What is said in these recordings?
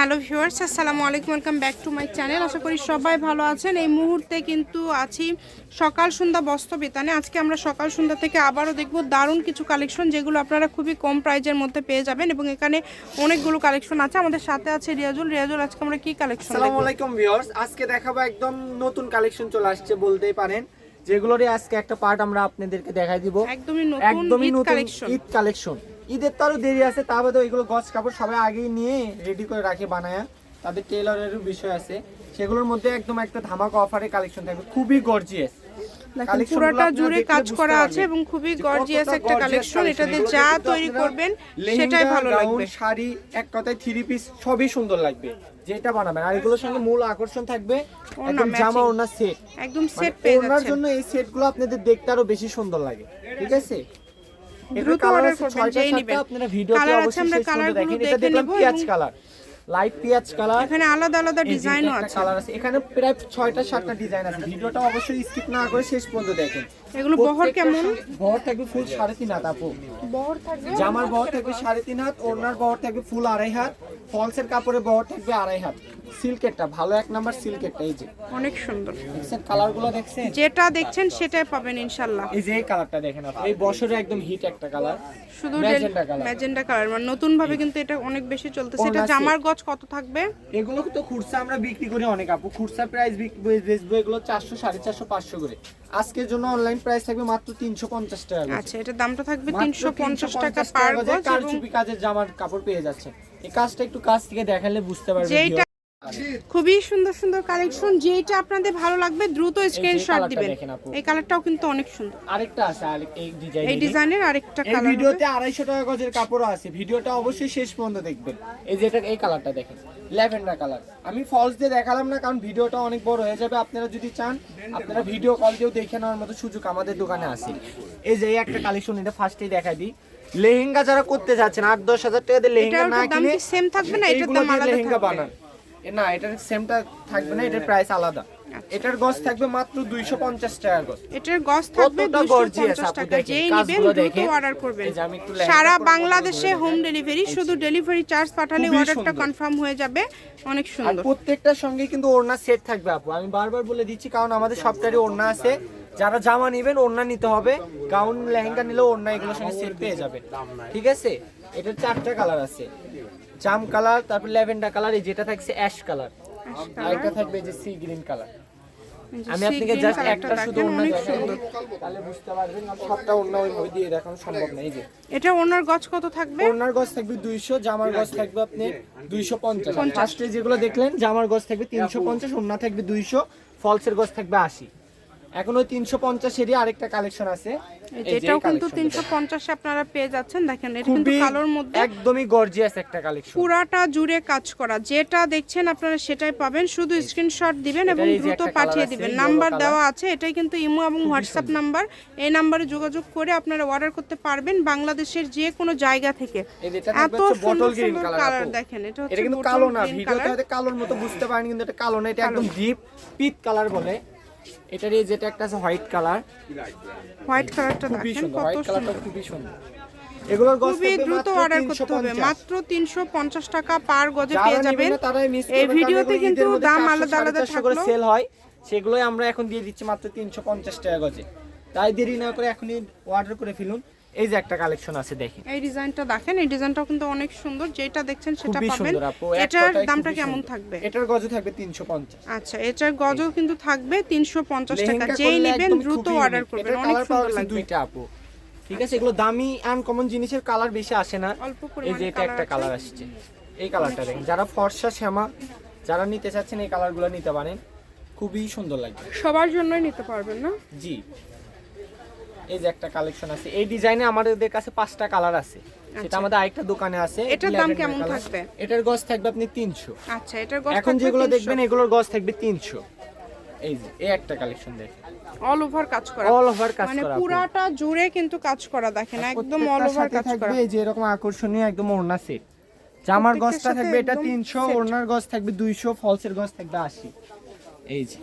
Hello viewers আসসালামু আলাইকুম welcome back to my channel. আশা করি সবাই ভালো আছেন। এই মুহূর্তে কিন্তু আছি সকাল সন্ধ্যা বস্ত্র বিতানে। আজকে আমরা সকাল সন্ধ্যা থেকে আবারও দেখব দারুণ কিছু কালেকশন যেগুলো আপনারা খুবই কম প্রাইজের মধ্যে পেয়ে যাবেন এবং এখানে অনেকগুলো কালেকশন আছে। আমাদের সাথে আছে রিয়াজুল। রিয়াজুল আজকে আমরা কি কালেকশন আসসালামু আলাইকুম ভিউয়ার্স আজকে দেখাবো একদম নতুন কালেকশন চলে আসছে বলতেই পারেন। যেগুলোরই আজকে একটা পার্ট আমরা আপনাদেরকে দেখাই দিব। একদমই নতুন একদমই ঈদ নতুন কালেকশন। ঈদ কালেকশন। ঈদের তো আরও দেরি আছে তা বাদে এগুলো গছ কাপড় সবাই আগেই নিয়ে রেডি করে রাখে বানায়া। তাদের টেলারেরও বিষয় আছে। সেগুলোর মধ্যে একদম একটা ধামাকা অফারের কালেকশন থাকবে। খুবই গর্জিয়াস পুরোটা জুড়ে কাজ করা আছে এবং খুবই গর্জিয়াস একটা কালেকশন এটাতে যা তৈরি করবেন সেটাই ভালো লাগবে। শাড়ি এক কথায় থ্রি পিস সবই সুন্দর লাগবে। যেটা বানাবেন। আর এগুলোর সঙ্গে মূল আকর্ষণ থাকবে একদম জামা। সেট একদম সেট পেয়ে যাচ্ছেন। জন্য এই সেটগুলো আপনাদের দেখতে আরও বেশি সুন্দর লাগে। ঠিক আছে? দ্রুত আছে করবেন, ছয়টা যেই সাতটা, আপনারা ভিডিওতে অবশ্যই আমরা কালারগুলো দেখে নেব। পেঁয়াজ কালার লাইট পেঁয়াজ কালার এখানে আলাদা আলাদা ডিজাইনও আছে। কালার আছে। এখানে প্রায় ছয়টা সাতটা ডিজাইন আছে। ভিডিওটা অবশ্যই স্কিপ না করে শেষ পর্যন্ত দেখেন। এগুলো বহর কেমন? বহর থাকবে ফুল সাড়ে তিন হাত আপু। বহর থাকবে? জামার বহর থাকবে সাড়ে তিন হাত ওড়নার বহর থাকবে ফুল আড়াই হাত। ফলসের কাপড়ের বহর থাকবে আড়াই হাত। সিল্কেরটা ভালো এক নাম্বার সিল্কেরটা এই যে। অনেক সুন্দর। দেখছেন কালারগুলো দেখছেন? যেটা দেখছেন সেটাই পাবেন ইনশাল্লাহ। এই যে এই কালারটা দেখেন আপনি এই বছরে একদম হিট একটা কালার শুধু কালার। ম্যাজেন্ডা কালার মানে নতুন ভাবে কিন্তু এটা অনেক বেশি চলতেছে। এটা জামার গজ কত থাকবে? এগুলো তো খুরসা আমরা বিক্রি করি অনেক আপু। খুরসা প্রাইস বেচবো এগুলো চারশো সাড়ে চারশো পাঁচশো করে। আজকের জন্য অনলাইন প্রাইস থাকবে মাত্র তিনশো পঞ্চাশ টাকা করে। আচ্ছা এটা দামটা থাকবে মাত্র তিনশো পঞ্চাশ টাকা 350 পার গজ কারচুপি কাজের জামার কাপড় পেয়ে যাচ্ছে। এই কাজটা একটু কাজ থেকে দেখালে বুঝতে পারবেন খুবই সুন্দর সুন্দর কালেকশন যেইটা আপনাদের ভালো লাগবে দ্রুত স্ক্রিনশট দিবেন। এই কালারটাও কিন্তু অনেক সুন্দর। আরেকটা আছে এই ডিজাইন এই ডিজাইনের আরেকটা এই কালার ভিডিওতে আড়াইশো টাকা গজের কাপড়ও আছে। ভিডিওটা অবশ্যই শেষ পর্যন্ত দেখবেন। এই যে এটা এই কালারটা দেখেন। ল্যাভেন্ডার কালার আমি ফলস দিয়ে দেখালাম না কারণ ভিডিওটা অনেক বড় হয়ে যাবে। আপনারা যদি চান আপনারা ভিডিও কল দিয়েও দেখে নেওয়ার মতো সুযোগ আমাদের দোকানে আছে। এই যে এই একটা কালেকশন এটা ফার্স্টেই দেখাই দিই। লেহেঙ্গা যারা করতে যাচ্ছেন আট দশ হাজার টাকা দিয়ে লেহেঙ্গা না কিনে সেম থাকবে না? আলাদা লেহেঙ্গা বানান। না এটার সেমটা থাকবে না এটার প্রাইস আলাদা। আচ্ছা। এটার গজ থাকবে মাত্র দুইশো পঞ্চাশ টাকা গজ এটার গজ থাকবে কতটা দুশো gorgeous পঞ্চাশ আপু টাকা যেই নিবেন দ্রুত অর্ডার করবেন। সারা বাংলাদেশে হোম ডেলিভারি শুধু ডেলিভারি চার্জ পাঠালে অর্ডারটা কনফার্ম হয়ে যাবে। অনেক আর সুন্দর। প্রত্যেকটার সঙ্গে কিন্তু ওড়না সেট থাকবে আপু। আমি বারবার বলে দিচ্ছি কারণ আমাদের সবটারই ওড়না আছে। যারা জামা নেবেন ওড়না নিতে হবে। গাউন লেহেঙ্গা নিলেও ওড়না এগুলোর সঙ্গে সেট পেয়ে যাবেন ঠিক আছে? এটার চারটা কালার আছে। জাম কালার তারপর ল্যাভেন্ডার কালার এই যেটা থাকছে অ্যাশ কালার আর একটা থাকবে যে সি গ্রিন কালার আমি আপনাকে জাস্ট একটা শুধু ওড়না তাহলে বুঝতে পারবেন আমি সবটা ওড়না ওইভাবে দিয়ে দেখানো সম্ভব না এই যে। এটা ওনার গজ কত থাকবে? ওড়নার গজ থাকবে দুইশো জামার গজ থাকবে আপনি দুইশো পঞ্চাশ। ফার্স্টে যেগুলো দেখলেন জামার গজ থাকবে তিনশো পঞ্চাশ ওড়না থাকবে দুইশো ফলসের গজ থাকবে আশি। এখন ওই তিনশো পঞ্চাশেরই আরেকটা কালেকশন আছে। এটাও কিন্তু তিনশো। পঞ্চাশে আপনারা পেয়ে যাচ্ছেন। দেখেন এটা কিন্তু কালোর মধ্যে একদমই গর্জিয়াস একটা কালেকশন পুরাটা জুড়ে কাজ করা। যেটা দেখছেন আপনারা সেটাই পাবেন। শুধু স্ক্রিনশট দিবেন এবং দ্রুত পাঠিয়ে দিবেন। নাম্বার দেওয়া আছে। এটাই কিন্তু ইমো এবং হোয়াটসঅ্যাপ নাম্বার। এই নাম্বারে যোগাযোগ করে আপনারা অর্ডার করতে পারবেন বাংলাদেশের যে কোনো জায়গা থেকে। এত সুন্দর সুন্দর কালার দেখেন এটা হচ্ছে কিন্তু কালো না ভিডিওতে কালোর মতো বুঝতে পারেন কিন্তু এটা কালো না এটা একদম ডিপ পিট কালার বলে। এটার এই যেটা একটা আছে হোয়াইট কালার। হোয়াইট কালারটা খুবই সুন্দর হোয়াইট কালারটা খুবই সুন্দর। এগুলোর গজ খুবই দ্রুত মাত্র অর্ডার করতে হবে মাত্র তিনশো পঞ্চাশ টাকা পার গজে পেয়ে যাবেন। এই ভিডিওতে কিন্তু দাম আলাদা আলাদা 450 করে থাকল। সেল হয় সেগুলোই আমরা এখন দিয়ে দিচ্ছি মাত্র তিনশো পঞ্চাশ টাকা গজে। তাই দেরি না করে এখনই অর্ডার করে ফেলুন। এই যে একটা কালেকশন আছে দেখেন এই ডিজাইনটা দেখেন এই ডিজাইনটাও কিন্তু অনেক সুন্দর। যেটা দেখছেন সেটা পাবেন। এটার দামটা কেমন থাকবে? এটার গজে থাকবে তিনশো পঞ্চাশ। আচ্ছা এটার গজও কিন্তু থাকবে তিনশো পঞ্চাশ টাকা। যেই নেবেন দ্রুত অর্ডার করবেন। অনেক সুন্দর লাগবে। দুইটা আপু। ঠিক আছে এগুলো দামি আনকমন জিনিসের কালার বেশি আসে না। এই যে এটা একটা কালার আসছে। এই কালারটা দেখেন যারা ফর্সা শ্যামা যারা নিতে চাচ্ছেন এই কালারগুলো নিতে পারেন। খুবই সুন্দর লাগবে। সবার জন্যই নিতে পারবেন না? জি। এই যে একটা কালেকশন আছে। এই ডিজাইনে আমাদের কাছে পাঁচটা কালার আছে। সেটা আচ্ছা। আমাদের আরেকটা দোকানে আছে এটার দাম কেমন থাকবে? এটার গজ থাকবে আপনি তিনশো। আচ্ছা এটার গজ এখন যেগুলো দেখবেন এগুলোর গজ থাকবে তিনশো। এই যে এই একটা কালেকশন দেখেন। অল ওভার কাজ করা। অল ওভার কাজ মানে করা আপু। পুরাটা জুড়ে কিন্তু কাজ করা দেখেন একদম অল ওভার কাজ করা। এই যে এরকম আকর্ষণীয় একদম ওড়না সেট জামার গজটা থাকবে এটা একদম তিনশো set। ওড়নার গজ থাকবে দুইশো ফলসের গজ থাকবে আশি। এই যে।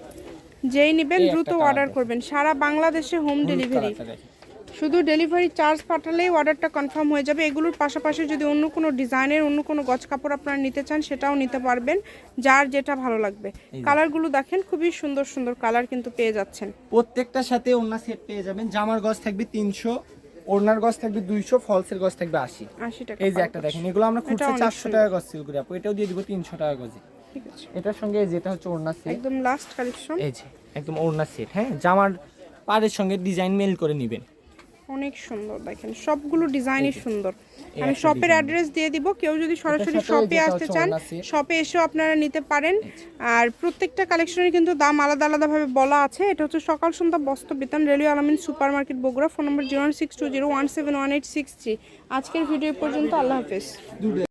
যেই নেবেন দ্রুত অর্ডার করবেন। সারা বাংলাদেশে হোম ডেলিভারি শুধু ডেলিভারি চার্জ পাঠালেই অর্ডারটা কনফার্ম হয়ে যাবে। এগুলোর পাশাপাশি যদি অন্য কোনো ডিজাইনের অন্য কোনো গজ কাপড় আপনারা নিতে চান সেটাও নিতে পারবেন যার যেটা ভালো লাগবে। কালারগুলো দেখেন খুবই সুন্দর সুন্দর কালার কিন্তু পেয়ে যাচ্ছেন। প্রত্যেকটার সাথে ওড়না সেট পেয়ে যাবেন। জামার গজ থাকবে তিনশো ওড়নার গজ থাকবে দুইশো ফলসের গজ থাকবে আশি। আশি টাকা এই যে একটা দেখেন এগুলো আমরা চারশো টাকা গজ সেল করি আপু। এটাও দিয়ে দিব তিনশো টাকা গজে। ঠিক আছে। এটার সঙ্গে যেটা হচ্ছে ওড়না সেট একদম লাস্ট কালেকশন এই যে একদম ওড়না সেট হ্যাঁ? জামার পাড়ের সঙ্গে ডিজাইন মেল করে নেবেন। অনেক সুন্দর দেখেন সবগুলো ডিজাইনই সুন্দর। আমি শপের অ্যাড্রেস দিয়ে দিব কেউ যদি সরাসরি শপে আসতে চান শপে এসেও আপনারা নিতে পারেন। আর প্রত্যেকটা কালেকশনের কিন্তু দাম আলাদা আলাদাভাবে বলা আছে। এটা হচ্ছে সকাল সন্ধ্যা বস্ত্র বেতন railway Alamin super market Bogura. Phone number zero six two zero one seven one eight six three. আজকের ভিডিও পর্যন্ত আল্লাহ হাফেজ।